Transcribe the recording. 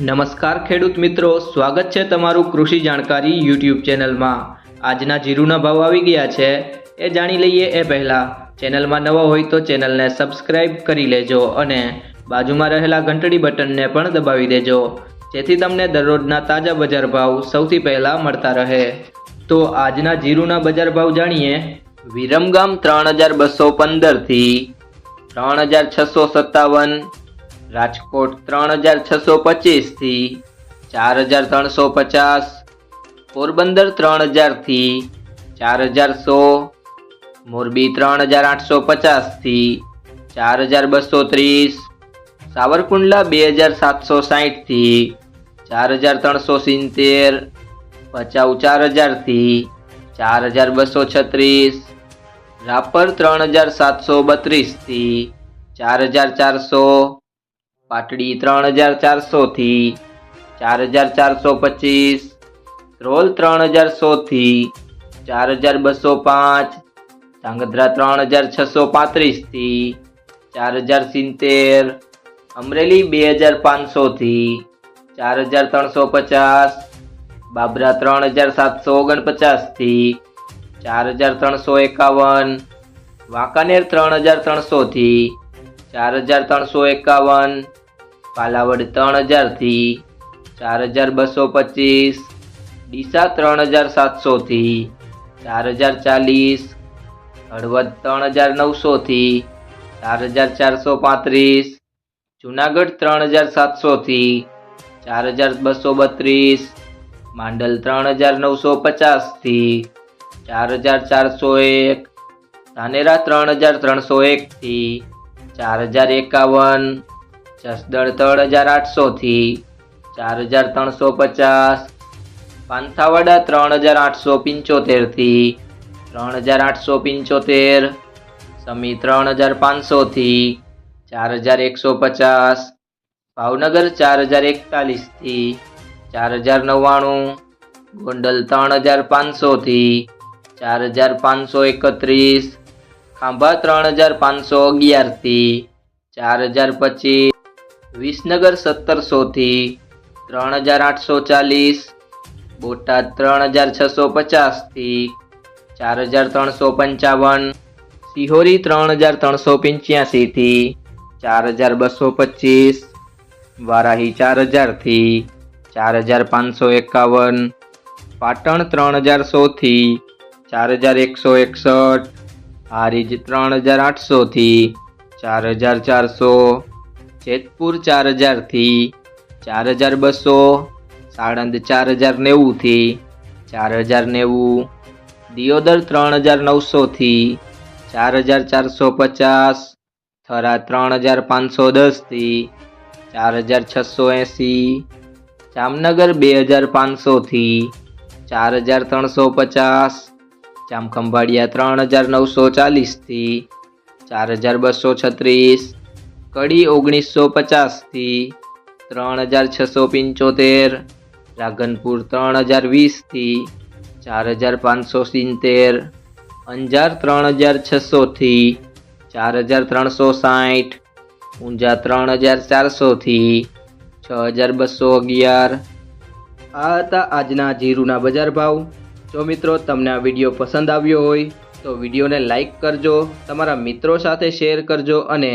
નમસ્કાર ખેડૂત મિત્રો, સ્વાગત છે તમારું કૃષિ જાણકારી યુટ્યુબ ચેનલમાં. આજના જીરુના ભાવ આવી ગયા છે, એ જાણી લઈએ એ પહેલાં. ચેનલમાં નવા હોય તો ચેનલને સબસ્ક્રાઇબ કરી લેજો અને બાજુમાં રહેલા ઘંટડી બટનને પણ દબાવી દેજો, જેથી તમને દરરોજના તાજા બજાર ભાવ સૌથી પહેલાં મળતા રહે. તો આજના જીરુના બજાર ભાવ જાણીએ. વિરમગામ ત્રણ હજાર બસો પંદરથી ત્રણ હજાર છસો સત્તાવન રાજકોટ ત્રણ હજાર છસો પચીસથી ચાર હજાર ત્રણસો પચાસ. પોરબંદર ત્રણ હજારથી ચાર હજાર સો. મોરબી ત્રણ હજાર આઠસો પચાસથી ચાર હજાર બસો ત્રીસ. સાવરકુંડલા બે હજાર સાતસો સાહીઠથી ચાર હજાર ત્રણસો સિત્તેર. ભચાઉ ચાર હજારથી ચાર હજાર બસો છત્રીસ. રાપર ત્રણ હજાર સાતસો બત્રીસથી ચાર હજાર ચારસો. પાટડી ત્રણ હજાર ચારસોથી ચાર હજાર ચારસો પચીસ, રોલ ત્રણ હજાર સોથી ચાર હજાર બસો પાંચ, ધાંગધ્રા ત્રણ હજાર છસો પાંત્રીસથી ચાર હજાર સિત્તેર, અમરેલી બે હજાર પાંચસોથી ચાર હજાર ત્રણસો પચાસ, બાબરા ત્રણ હજાર સાતસો ઓગણપચાસથી ચાર હજાર ત્રણસો એકાવન, વાંકાનેર ત્રણ હજાર ત્રણસોથી ચાર હજાર ત્રણસો એકાવન પાલાવડ ત્રણ હજારથી ચાર હજાર બસો પચીસ, ડીસા ત્રણ હજાર સાતસોથી ચાર હજાર ચાલીસ, હળવદ ત્રણ હજાર નવસોથી ચાર હજાર ચારસો પાંત્રીસ, જુનાગઢ ત્રણ હજાર સાતસોથી ચાર હજાર બસો બત્રીસ, માંડલ ત્રણ હજાર નવસો પચાસથી ચાર હજાર ચારસો એક, ધાનેરા ત્રણ હજાર ત્રણસો એકથી ચાર હજાર એકાવન ત્રણ હજાર આઠસોથી ચાર હજાર ત્રણસો પચાસ. પાંથાવાડા ત્રણ હજાર આઠસો પંચોતેરથી ત્રણ હજાર આઠસો પંચોતેર. સમી ત્રણ હજાર પાંચસોથી ચાર હજાર એકસો પચાસ. ભાવનગર ચાર હજાર એકતાલીસથી ચાર હજાર નવ્વાણું. ગોંડલ ત્રણ હજાર પાંચસોથી ચાર હજાર પાંચસો એકત્રીસ. ખાંભા ત્રણ હજાર પાંચસો અગિયારથી ચાર હજાર પચીસ. વિસનગર સત્તરસોથી ત્રણ હજાર આઠસો ચાલીસ, બોટાદ ત્રણ હજાર છસો પચાસથી ચાર હજાર ત્રણસો પંચાવન, સિહોરી ત્રણ હજાર ત્રણસો પંચ્યાસીથી ચાર હજાર બસો પચીસ, વારાહી ચાર હજારથી ચાર હજાર પાંચસો એકાવન, પાટણ ત્રણ હજાર સોથી ચાર હજાર એકસો એકસઠ, હારીજ ત્રણ હજાર આઠસોથી ચાર હજાર ચારસો જેતપુર ચાર હજારથી ચાર હજાર બસો સાણંદ ચાર હજાર નેવુંથી ચાર હજાર નેવું, દિયોદર ત્રણ હજાર નવસોથી ચાર હજાર ચારસો પચાસ, થરા ત્રણ હજાર પાંચસો દસથી ચાર હજાર છસો એંસી, જામનગર બે હજાર પાંચસોથી ચાર હજાર ત્રણસો પચાસ, જામખંભાળિયા ત્રણ હજાર નવસો ચાલીસથી ચાર હજાર બસો છત્રીસ કડી ઓગણીસો પચાસથી ત્રણ હજાર છસો પંચોતેર રાગનપુર ત્રણ હજાર વીસથી ચાર હજાર પાંચસો સિત્તેર, અંજાર ત્રણ હજાર છસોથી ચાર હજાર ત્રણસો સાઠ, ઊંઝા ત્રણ હજાર ચારસોથી છ હજાર બસો અગિયાર. આ હતા આજના જીરુના બજાર ભાવ. જો મિત્રો તમને આ વીડિયો પસંદ આવ્યો હોય તો વિડીયોને લાઇક કરજો, તમારા મિત્રો સાથે શેર કરજો અને